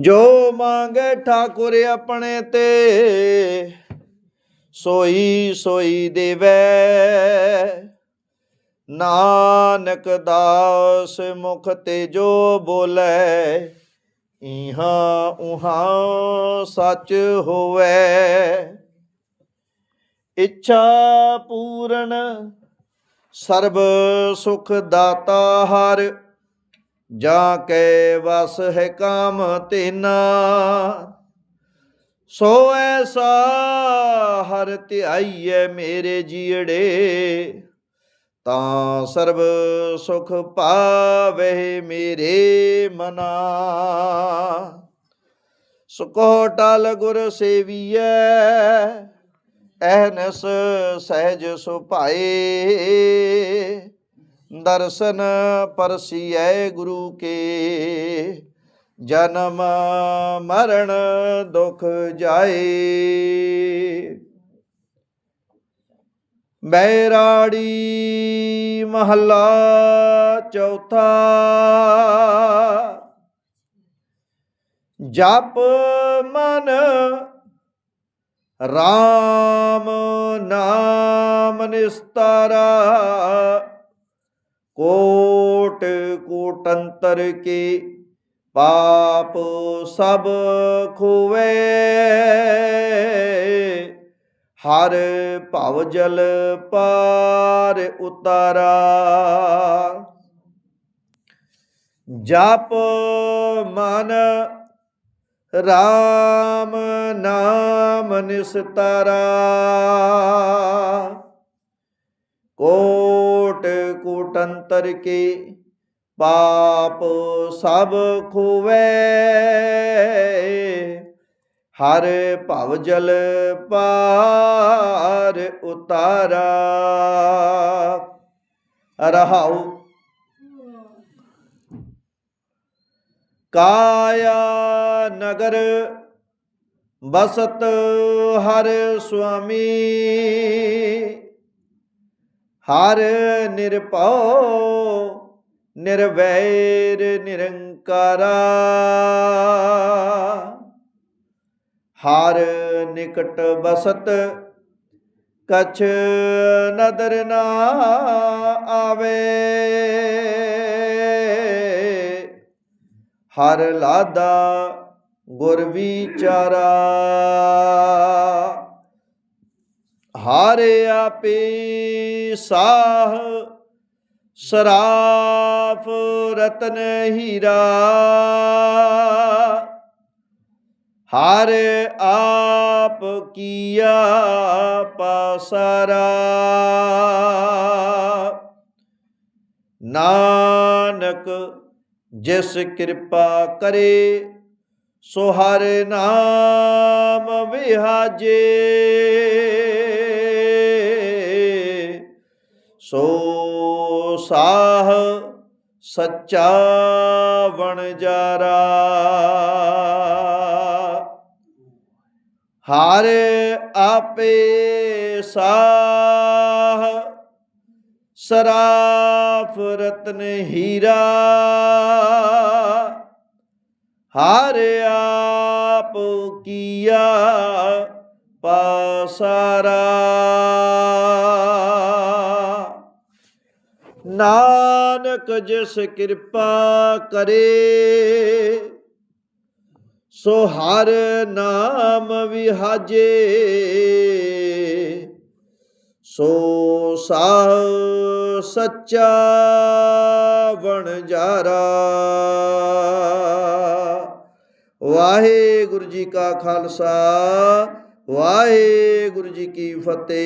ਜੋ ਮੰਗੇ ਠਾਕੁਰ ਆਪਣੇ ਤੇ, ਸੋਈ ਸੋਈ ਦੇਵੈ। ਨਾਨਕ ਦਾਸ ਮੁਖ ਤੇ ਜੋ ਬੋਲੇ ਇਹਾਂ ਉਹਾਂ ਸੱਚ ਹੋਵੇ। ਇੱਛਾ ਪੂਰਨ ਸਰਬ ਸੁਖ ਦਾਤਾ ਹਰ ਜਾਂ ਕੈ ਵਸ ਹੈ ਕਾਮ ਤੇਨਾ, ਸੋ ਐਸਾ ਹਰ ਧਿਆਈਐ ਮੇਰੇ ਜੀੜੇ, ਤਾਂ ਸਰਬ ਸੁਖ ਪਾਵੇ ਮੇਰੇ ਮਨਾ। ਸੁਕੋ ਟਲ ਗੁਰ ਸੇਵੀਐ ਐਨਸ ਸਹਿਜ ਸੁਭਾਏ। ਦਰਸ਼ਨ ਪਰਸੀਐ ਗੁਰੂ ਕੇ। ਜਨਮ ਮਰਨ ਦੁਖ ਜਾਏ। ਬੈਰਾੜੀ ਮਹੱਲਾ ਚੌਥਾ। ਜਪ ਮਨ RAM ਨਾਮ ਨਿਸਤਾਰਾ। ਕੋਟ ਕੋਟੰਤਰ ਕੇ ਪਾਪ ਸਭ ਖੋਵੇ। ਹਰ ਭਵ ਜਲ ਪਾਰ ਉਤਾਰਾ। ਜਪ ਮਨ RAM ਨਾਮ ਨਿਸਤਾਰਾ। ਕੋਟ ਕੋਟੰਤਰ ਕੇ ਪਾਪ ਸਭ ਖੋਵੇ। ਹਰ ਭਵ ਜਲ ਪਾਰ ਉਤਾਰਾ। ਰਹਾਉ। ਕਾਇਆ ਨਗਰ ਬਸਤ ਹਰ ਸੁਆਮੀ। ਹਰ ਨਿਰਭਉ, ਨਿਰਵੈਰ ਨਿਰੰਕਾਰਾ। ਹਰ ਨਿਕਟ ਬਸਤ, ਕਛ ਨਦਰ ਨਾ ਆਵੇ। ਹਰ ਲਾਦਾ ਗੁਰ ਵਿਚਾਰਾ। ਹਰ ਆਪੇ ਸਾਹ, ਸਰਾਫ ਰਤਨ ਹੀਰਾ। ਹਰ ਆਪ ਕੀਆ ਪਾਸਰਾ। ਨਾਨਕ ਜਿਸ ਕਿਰਪਾ ਕਰੇ, ਸੋ ਹਰ ਨਾਮ ਵਿਹਾਜੇ। ਸੋ ਸਾਹ ਸੱਚਾ ਵਣਜਾਰਾ ਹਰ ਆਪੇ ਸਾਹ ਸਰਾਫ ਰਤਨ ਹੀਰਾ। ਹਰ ਆਪ ਕੀਆ ਪਾਸਾਰਾ। ਨਾਨਕ ਜਿਸ ਕਿਰਪਾ ਕਰੇ, ਸੋ ਹਰ ਨਾਮ ਵਿਹਾਜੇ। ਸੋ ਸਾਹ ਸੱਚਾ ਵਣਜਾਰਾ ਵਾਹਿਗੁਰੂ ਜੀ ਕਾ ਖਾਲਸਾ, ਵਾਹਿਗੁਰੂ ਜੀ ਕੀ ਫਤਿਹ।